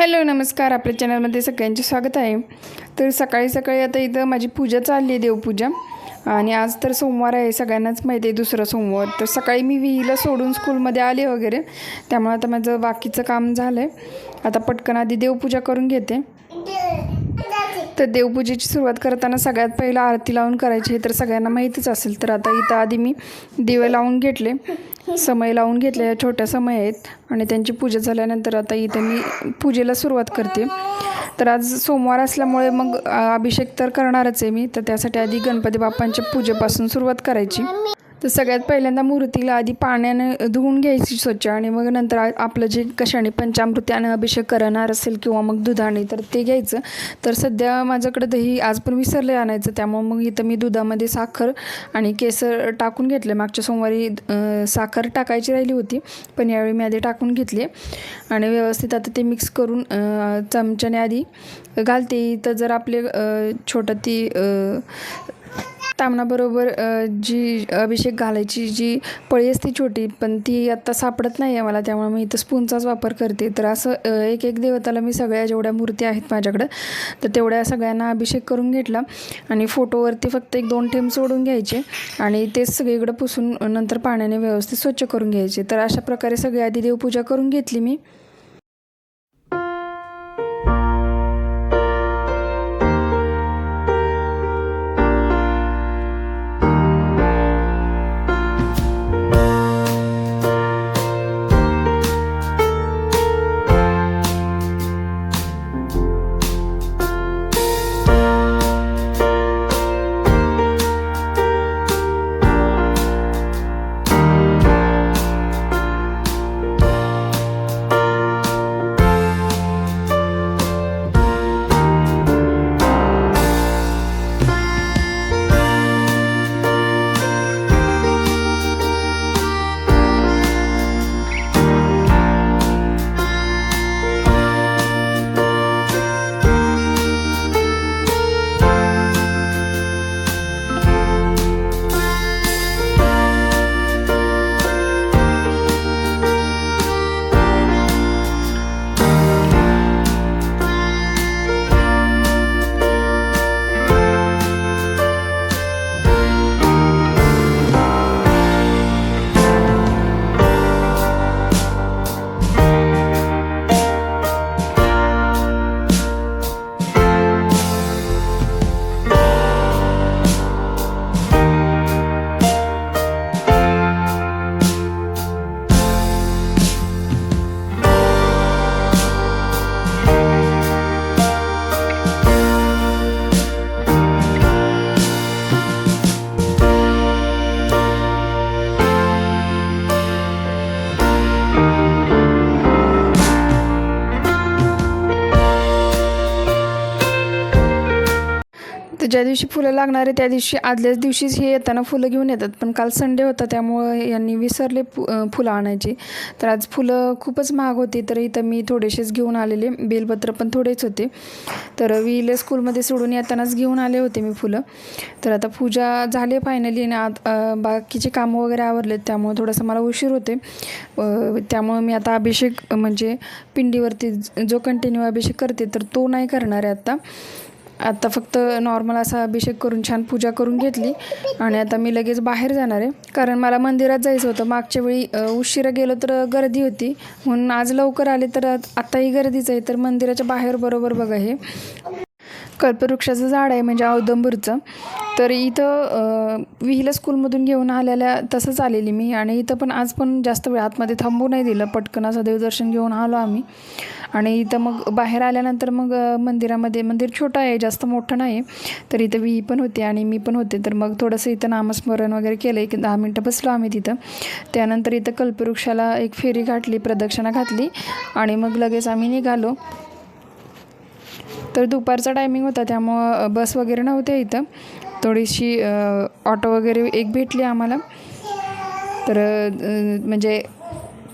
Hello नमस्कार. आपल्या चॅनलमध्ये सगळ्यांचे स्वागत आहे. तर सकाळी सकाळी आता इथं माझी पूजा चालली आहे देवपूजा. आणि आज तर सोमवार आहे. सगळ्यांनाच माहिती आहे दुसरा सोमवार. तर सकाळी मी विहीला सोडून स्कूलमध्ये आले वगैरे. त्यामुळे आता माझं बाकीचं काम झालं आहे आता पटकन आधी देवपूजा करून घेते. तर देवपूजेची सुरुवात करताना सगळ्यात पहिलं आरती लावून करायची हे तर सगळ्यांना माहीतच असेल. तर आता इथं आधी मी दिवे लावून घेतले समय लावून घेतले या छोट्या समय आहेत आणि त्यांची पूजा झाल्यानंतर आता इथं मी पूजेला सुरुवात करते. तर आज सोमवार असल्यामुळे मग अभिषेक तर करणारच आहे मी तर त्यासाठी आधी गणपती बाप्पांच्या पूजेपासून सुरुवात करायची. तर सगळ्यात पहिल्यांदा मूर्तीला आधी पाण्याने धुवून घ्यायची स्वच्छ आणि मग नंतर आपलं जे कशाने पंचामृत्याने अभिषेक करणार असेल किंवा मग दुधाने तर ते घ्यायचं. तर सध्या माझ्याकडे दही आज पण विसरले आणायचं त्यामुळे मग इथं मी दुधामध्ये साखर आणि केसर टाकून घेतले. मागच्या सोमवारी साखर टाकायची राहिली होती पण यावेळी मी आधी टाकून घेतली. आणि व्यवस्थित आता ते मिक्स करून चमच्याने आधी घालते. तर जर आपले छोटं ती तामणाबरोबर जी अभिषेक घालायची जी पळी असते छोटी पण ती आत्ता सापडत नाही आहे मला त्यामुळे मी इथं स्पूनचाच वापर करते. तर असं एक एक देवताला मी सगळ्या जेवढ्या मूर्ती आहेत माझ्याकडं तर तेवढ्या सगळ्यांना अभिषेक करून घेतला. आणि फोटोवरती फक्त एक दोन थेंब सोडून घ्यायचे आणि तेच सगळीकडं पुसून नंतर पाण्याने व्यवस्थित स्वच्छ करून घ्यायचे. तर अशा प्रकारे सगळी आधी देवपूजा करून घेतली मी. ज्या दिवशी फुलं लागणार आहे त्या दिवशी आदल्याच दिवशीच हे येताना फुलं घेऊन येतात. पण काल संडे होता त्यामुळं यांनी विसरले फु फुलं आणायची. तर आज फुलं खूपच महाग होती तर इथं मी थोडेसेच घेऊन आलेले. बेलपत्र पण थोडेच होते. तर विले स्कूलमध्ये सोडून येतानाच घेऊन आले होते मी फुलं. तर आता पूजा झाली फायनली आणि आत बाकीचे कामं वगैरे आवरलेत त्यामुळे थोडंसं मला उशीर होते त्यामुळं मी आता अभिषेक म्हणजे पिंडीवरती जो कंटिन्यू अभिषेक करते तर तो नाही करणार आहे आत्ता आता फक्त नॉर्मल असा अभिषेक करून छान पूजा करून घेतली आणि आता मी लगेच बाहेर जाणार आहे. कारण मला मंदिरात जायचं होतं. मागच्या वेळी उशिरा गेलो तर गर्दी होती. म्हणून आज लवकर आले तर आताही गर्दीच आहे. तर मंदिराच्या बाहेर बरोबर बघा हे. कल्पवृक्षाचं झाड आहे म्हणजे औदंबूरचं. तर इथं विहिला स्कूलमधून घेऊन आलेल्या तसंच आलेली मी. आणि इथं पण आज पण जास्त वेळ आतमध्ये थांबू नाही दिलं. पटकन असं देवदर्शन घेऊन आलो आम्ही. आणि इथं मग बाहेर आल्यानंतर मग मंदिरामध्ये मंदिर छोटं आहे जास्त मोठं नाही. तर इथं विही पण होती आणि मी पण होते. तर मग थोडंसं इथं नामस्मरण वगैरे केलं एक दहा मिनटं बसलो आम्ही तिथं. त्यानंतर इथं कल्पवृक्षाला एक फेरी घातली प्रदक्षिणा घातली. आणि मग लगेच आम्ही निघालो. तर दुपारचा टायमिंग होता त्यामुळं बस वगैरे नव्हत्या इथं. थोडीशी ऑटो वगैरे एक भेटली आम्हाला. तर म्हणजे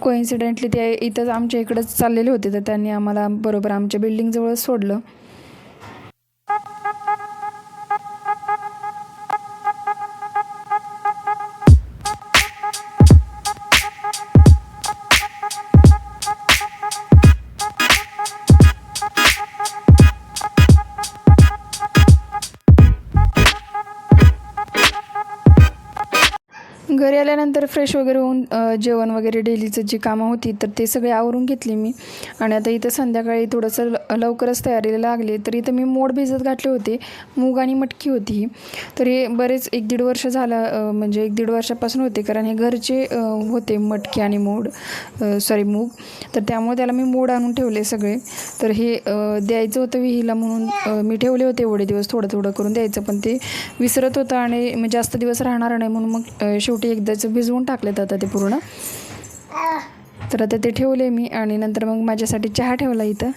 कोइन्सिडेंटली ते इथंच आमच्या इकडंच चाललेले होते तर त्यांनी आम्हाला बरोबर आमच्या बिल्डिंगजवळच सोडलं. घरी आल्यानंतर फ्रेश वगैरे होऊन जेवण वगैरे डेलीचं जी कामं होती तर ते सगळे आवरून घेतली मी. आणि आता इथं संध्याकाळी थोडंसं ल- लवकरच तयारीला लागले. तर इथं मी मोड भिजत घातले होते. मूग आणि मटकी होती ही. तर हे बरेच एक दीड वर्ष झालं म्हणजे एक दीड वर्षापासून होते. कारण हे घरचे होते मटकी आणि मोड सॉरी मूग. तर त्यामुळे त्याला मी मोड आणून ठेवले सगळे. तर हे द्यायचं होतं विहीला म्हणून मी ठेवले होते एवढे दिवस थोडं थोडं करून द्यायचं. पण ते विसरत होतं आणि मग जास्त दिवस राहणार नाही म्हणून मग शेव शेवटी एकदाचं भिजवून टाकलेत आता ते पूर्ण. तर आता ते ठेवले मी आणि नंतर मग माझ्यासाठी चहा ठेवला इथं.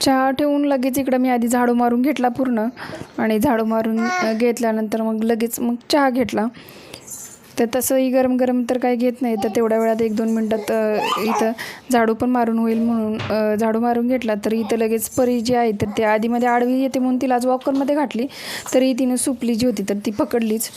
चहा ठेवून लगेच इकडं मी आधी झाडू मारून घेतला पूर्ण. आणि झाडू मारून घेतल्यानंतर मग लगेच मग चहा घेतला. तर तसंही गरम गरम तर काही घेत नाही. तर तेवढ्या वेळात एक दोन मिनटात इथं झाडू पण मारून होईल म्हणून झाडू मारून घेतला. तर इथं लगेच परी जी आहे तर ते आधीमध्ये आडवी येते म्हणून तिला आज वॉकरमध्ये घातली. तरी तिने सुपली जी होती तर ती पकडलीच.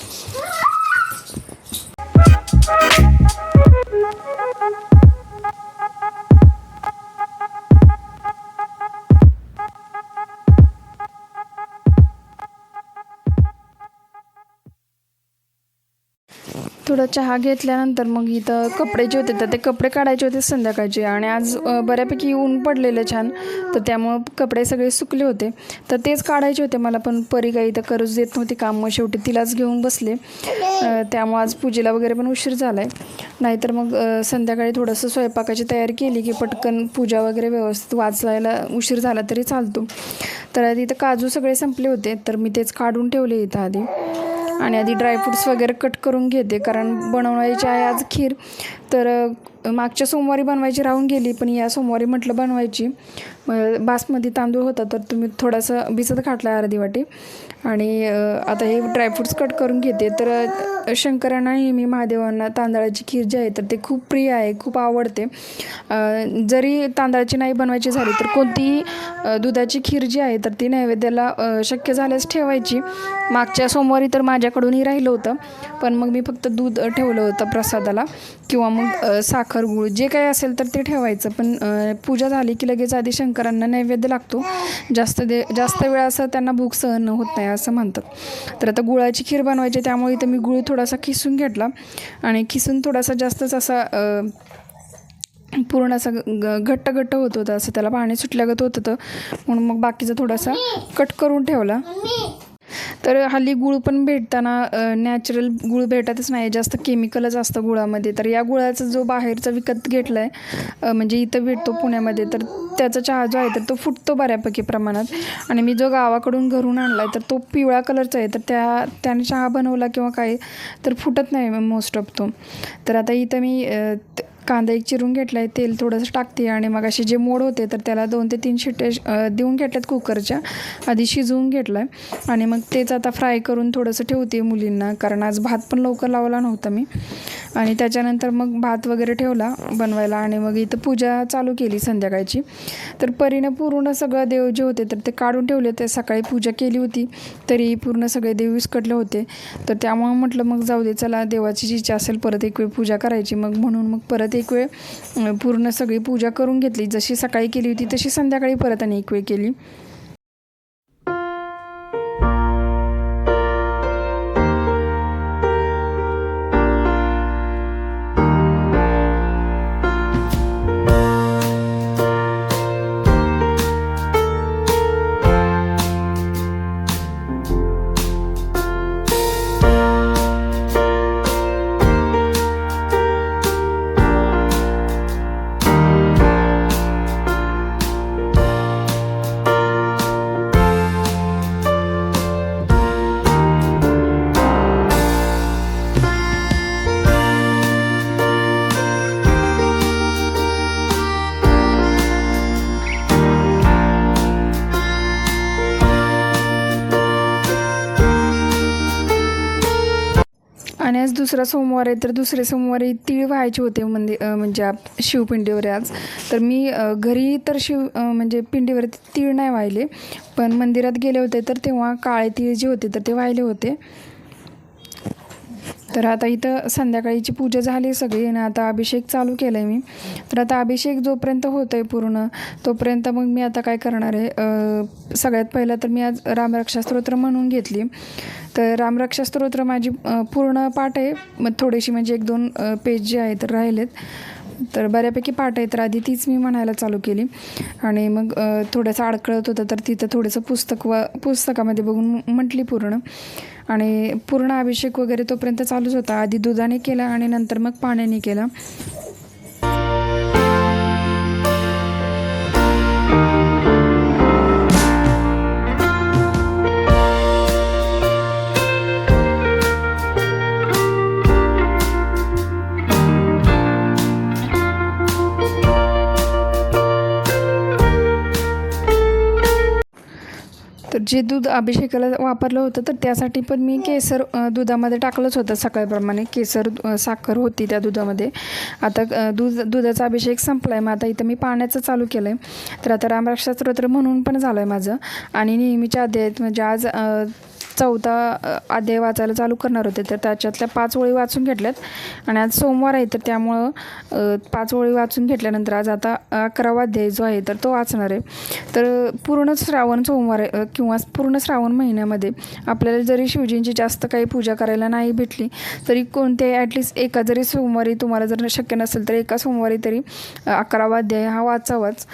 थोडं चहा घेतल्यानंतर मग इथं कपडे जे होते तर ते कपडे काढायचे होते संध्याकाळचे. आणि आज बऱ्यापैकी ऊन पडलेलं छान. तर त्यामुळं कपडे सगळे सुकले होते. तर तेच काढायचे होते. मला पण परी काही इथं करूच देत नव्हती काम. मग शेवटी तिलाच घेऊन बसले. त्यामुळं आज पूजेला वगैरे पण उशीर झाला आहे नाहीतर मग संध्याकाळी थोडंसं स्वयंपाकाची तयारी केली की पटकन पूजा वगैरे व्यवस्थित वाचवायला उशीर झाला तरी चालतो. तर आधी इथं काजू सगळे संपले होते. तर मी तेच काढून ठेवले इथं आधी. आणि आधी ड्रायफ्रुट्स वगैरे कट करून घेते. कारण बनवायची आहे आज खीर. तर मागच्या सोमवारी बनवायची राहून गेली पण या सोमवारी म्हटलं बनवायची. बासमती तांदूळ होता तर तुम्ही थोडासा भिजत घातला अर्धी वाटी. आणि आता हे ड्रायफ्रूट्स कट करून घेते. तर शंकरांना नेहमी महादेवांना तांदळाची खीर जी आहे तर ते खूप प्रिय आहे खूप आवडते. जरी तांदळाची नाही बनवायची झाली तर कोणतीही दुधाची खीर जी आहे तर ती नैवेद्याला शक्य झाल्यास ठेवायची. मागच्या सोमवारी तर माझ्याकडूनही राहिलं होतं पण मग मी फक्त दूध ठेवलं होतं प्रसादाला. किंवा मग साखर साखर गुळ जे काही असेल तर ते ठेवायचं. पण पूजा झाली की लगेच आधी शंकरांना नैवेद्य लागतो. जास्त दे जास्त वेळा असं त्यांना भूक सहन होत नाही असं म्हणतात. तर आता गुळाची खीर बनवायची त्यामुळे इथं मी गुळ थोडासा खिसून घेतला. आणि खिसून थोडासा जास्तच असा पूर्ण असं ग घट्ट घट्ट होत होतं. असं त्याला पाणी सुटल्यागत होत होतं. म्हणून मग बाकीचा थोडासा कट करून ठेवला. तर हल्ली गुळ पण भेटताना नॅचरल गुळ भेटतच नाही. जास्त केमिकलच असतं गुळामध्ये. तर या गुळाचा जो बाहेरचा विकत घेतला आहे म्हणजे इथं भेटतो पुण्यामध्ये तर त्याचा चहा जो आहे तर तो फुटतो बऱ्यापैकी प्रमाणात. आणि मी जो गावाकडून घरून आणला आहे तर तो पिवळा कलरचा आहे. तर त्या त्याने चहा बनवला किंवा काय तर फुटत नाही मोस्ट ऑफ तो. तर आता इथं मी कांदा एक चिरून घेतला आहे तेल थोडंसं टाकते आणि मग असे जे मोड होते तर त्याला दोन ते तीन शिट्टे देऊन घेतल्यात कुकरच्या. आधी शिजवून घेतलं आहे आणि मग तेच आता फ्राय करून थोडंसं ठेवते मुलींना कारण आज भात पण लवकर लावला नव्हता मी. आणि त्याच्यानंतर मग भात वगैरे ठेवला बनवायला आणि मग इथं पूजा चालू केली संध्याकाळची. तर परीनं पूर्ण सगळं देव जे होते तर ते काढून ठेवले ते सकाळी पूजा केली होती तरी पूर्ण सगळे देव विस्कटले होते. तर त्यामुळं म्हटलं मग जाऊ दे चला देवाची जी इच्छा असेल परत एक वेळ पूजा करायची. मग म्हणून मग परत एक वेळ पूर्ण सगळी पूजा करून घेतली. जशी सकाळी केली होती तशी संध्याकाळी परत आणि एक वेळ केली. दुसरा सोमवार आहे तर दुसरे सोमवारी तीळ व्हायचे होते म्हणजे म्हणजे शिवपिंडीवर आज. तर मी घरी तर शिव म्हणजे पिंडीवरती तीळ नाही वाहिले पण मंदिरात गेले होते तर तेव्हा काळे तीळ जे होते तर ते वाहिले होते. तर आता इथं संध्याकाळीची पूजा झाली सगळी आणि आता अभिषेक चालू केला आहे मी. तर आता अभिषेक जोपर्यंत होतं आहे पूर्ण तोपर्यंत मग मी आता काय करणार आहे? सगळ्यात पहिलं तर मी आज रामरक्षा स्तोत्र म्हणून घेतली. तर रामरक्षा स्तोत्र माझी पूर्ण पाठ आहे. मग थोडीशी म्हणजे एक दोन पेज जे आहे तर राहिलेत. तर बऱ्यापैकी पाठ आहे तर आधी तीच मी म्हणायला चालू केली. आणि मग थोडंसं अडकळत होतं तर तिथं थोडंसं पुस्तक व पुस्तकामध्ये बघून म्हटली पूर्ण. आणि पूर्ण अभिषेक वगैरे तोपर्यंत चालूच होता. आधी दुधाने केला आणि नंतर मग पाण्याने केला. जे दूध अभिषेकाला वापरलं होतं तर त्यासाठी पण मी केसर दुधामध्ये टाकलंच होतं सकाळप्रमाणे. केसर साखर होती त्या दुधामध्ये. आता दूध दुधाचा अभिषेक संपला आहे मग आता इथं मी पाण्याचं चालू केलं आहे तर आता रामरक्षा स्तोत्र म्हणून पण झालं आहे माझं. आणि नेहमीच्या अध्यायात म्हणजे आज चौदा चौथा अध्याय वाचायला चालू करणार होते. तर त्याच्यातल्या पाच ओळी वाचून घेतल्यात. आणि आज सोमवार आहे तर त्यामुळं पाच ओळी वाचून घेतल्यानंतर आज आता अकरावा अध्याय जो आहे तर तो वाचणार आहे. तर पूर्ण श्रावण सोमवार किंवा पूर्ण श्रावण महिन्यामध्ये आपल्याला जरी शिवजींची जास्त काही पूजा करायला नाही भेटली तरी कोणत्याही ॲटलिस्ट एका जरी सोमवारी तुम्हाला जर शक्य नसेल तर एका सोमवारी तरी अकरावा अध्याय हा वाचावाच.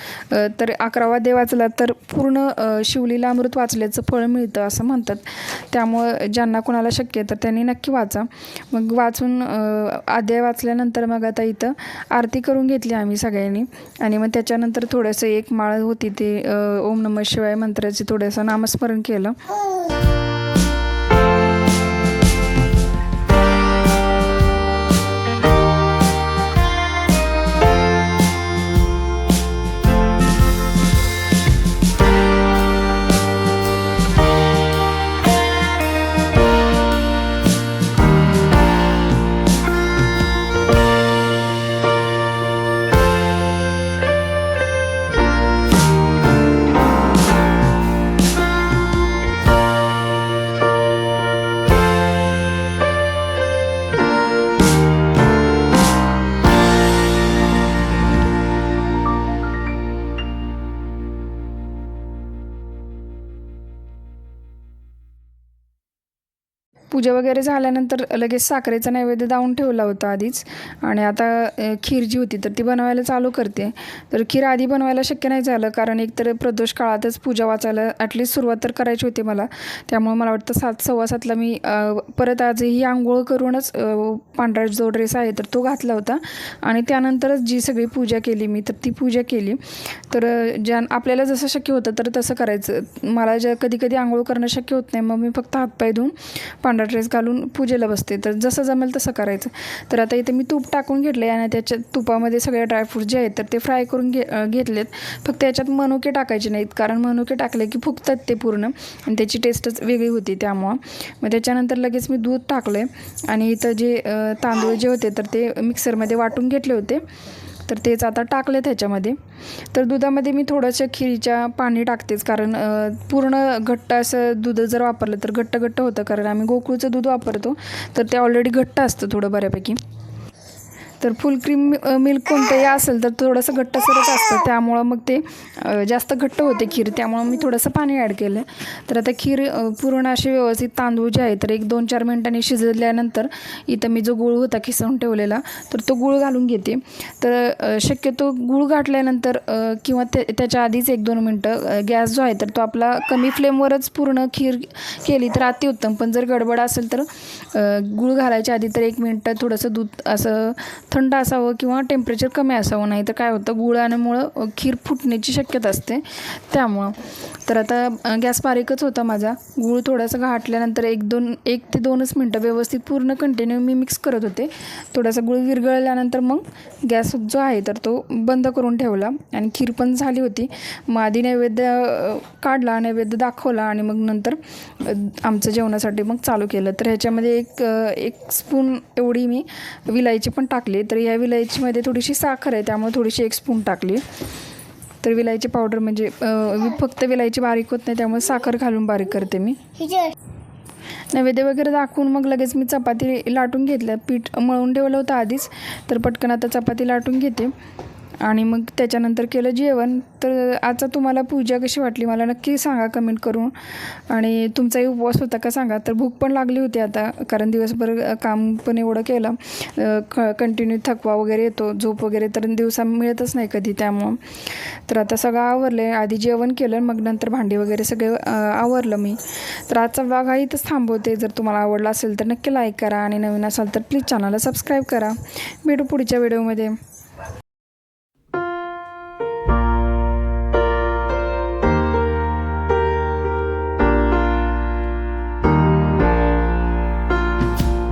तर अकरावा अध्याय वाचला तर पूर्ण शिवलीला अमृत वाचल्याचं फळ मिळतं असं म्हणतात. त्यामुळं ज्यांना कोणाला शक्य आहे तर त्यांनी नक्की वाचा. मग वाचून अध्याय वाचल्यानंतर मग आता इथं आरती करून घेतली आम्ही सगळ्यांनी. आणि मग त्याच्यानंतर थोडंसं एक माळ होती ते ओम नमः शिवाय मंत्राचे थोडंसं नामस्मरण केलं. पूजा वगैरे झाल्यानंतर लगेच साखरेचा नैवेद्य दावून ठेवला होता आधीच. आणि आता खीर जी होती तर ती बनवायला चालू करते. तर खीर आधी बनवायला शक्य नाही झालं कारण एकतर प्रदोष काळातच पूजा वाचायला ॲटलीस्ट सुरुवात तर करायची होती मला. त्यामुळे मला वाटतं सात सव्वा सातला मी परत आजही आंघोळ करूनच पांढरा जो ड्रेस आहे तर तो घातला होता. आणि त्यानंतरच जी सगळी पूजा केली मी तर ती पूजा केली. तर ज्या आपल्याला जसं शक्य होतं तर तसं करायचं. मला ज्या कधी कधी आंघोळ करणं शक्य होत नाही मग मी फक्त हातपाय धुवून पांढरा ड्रेस घालून पूजेला बसते. तर जसं जमेल तसं करायचं. तर आता इथे मी तूप टाकून घेतलं आहे आणि त्याच्या तुपामध्ये सगळे ड्रायफ्रूट जे आहेत तर ते फ्राय करून घे घेतलेत. फक्त याच्यात मनुके टाकायचे नाहीत कारण मनुके टाकले की फुगतात ते पूर्ण. आणि त्याची टेस्टच वेगळी होती त्यामुळं. मग त्याच्यानंतर लगेच मी दूध टाकलं आहे आणि इथं जे तांदूळ जे होते तर ते मिक्सरमध्ये वाटून घेतले होते. तर तेच आता टाकलं त्याच्यामध्ये तर दुधामध्ये मी थोडंसं खिरीच्या पाणी टाकतेच कारण पूर्ण घट्ट असं दूध जर वापरलं तर घट्ट घट्ट होतं कारण आम्ही गोकुळचं दूध वापरतो तर ते ऑलरेडी घट्ट असतं थोडं बऱ्यापैकी. तर फुल क्रीम मिल्क कोणतंही असेल तर थोडंसं घट्टसरच असतं. त्यामुळं मग ते जास्त घट्ट होते खीर. त्यामुळं मी थोडंसं पाणी ॲड केलं. तर आता खीर पूर्ण असे व्यवस्थित तांदूळ जे आहे तर एक दोन चार मिनटांनी शिजल्यानंतर इथं मी जो गूळ होता खिसवून ठेवलेला तर तो गूळ घालून घेते. तर शक्यतो गूळ घाटल्यानंतर किंवा ते त्याच्या आधीच एक दोन मिनटं गॅस जो आहे तर तो आपला कमी फ्लेमवरच पूर्ण खीर केली तर अतिउत्तम. पण जर गडबड असेल तर गुळ गूळ घालायच्या आधी तर एक मिनटं थोडंसं दूध असं थंड असावं किंवा टेम्परेचर कमी असावं नाही तर काय होतं गुळाण्यामुळं खीर फुटण्याची शक्यता असते. त्यामुळं. तर आता गॅस बारीकच होता माझा. गूळ थोडासा घाटल्यानंतर एक दोन एक ते दोनच मिनटं व्यवस्थित पूर्ण कंटिन्यू मी मिक्स करत होते. थोडासा गुळ विरघळल्यानंतर मग गॅस जो आहे तर तो बंद करून ठेवला. आणि खीर पण झाली होती. मग आधी नैवेद्य काढला नैवेद्य दाखवला आणि मग नंतर आमचं जेवणासाठी मग चालू केलं. तर ह्याच्यामध्ये एक एक स्पून एवढी मी विलायची पण टाकली. तर या विलायचीमध्ये थोडीशी साखर आहे त्यामुळे थोडीशी एक स्पून टाकली. तर विलायची पावडर म्हणजे फक्त विलायची बारीक होत नाही त्यामुळे साखर घालून बारीक करते मी. नैवेद्य वगैरे दाखवून मग लगेच मी चपाती लाटून घेतलं पीठ मळून ठेवलं होतं आधीच तर पटकन आता चपाती लाटून घेते. आणि मग त्याच्यानंतर केलं जेवण. तर आजचा तुम्हाला पूजा कशी वाटली मला नक्की सांगा कमेंट करून. आणि तुमचाही उपवास होता का सांगा. तर भूक पण लागली होती आता कारण दिवसभर काम पण एवढं केलं. क कंटिन्यू थकवा वगैरे येतो झोप वगैरे तर दिवसा मिळतच नाही कधी त्यामुळं. तर आता सगळं आवरलं आहे आधी जेवण केलं मग नंतर भांडी वगैरे सगळे आवरलं मी. तर आजचा भाग हा इथंच थांबवते. जर तुम्हाला आवडला असेल तर नक्की लाईक करा. आणि नवीन असाल तर प्लीज चॅनलला सबस्क्राईब करा. भेटू पुढच्या व्हिडिओमध्ये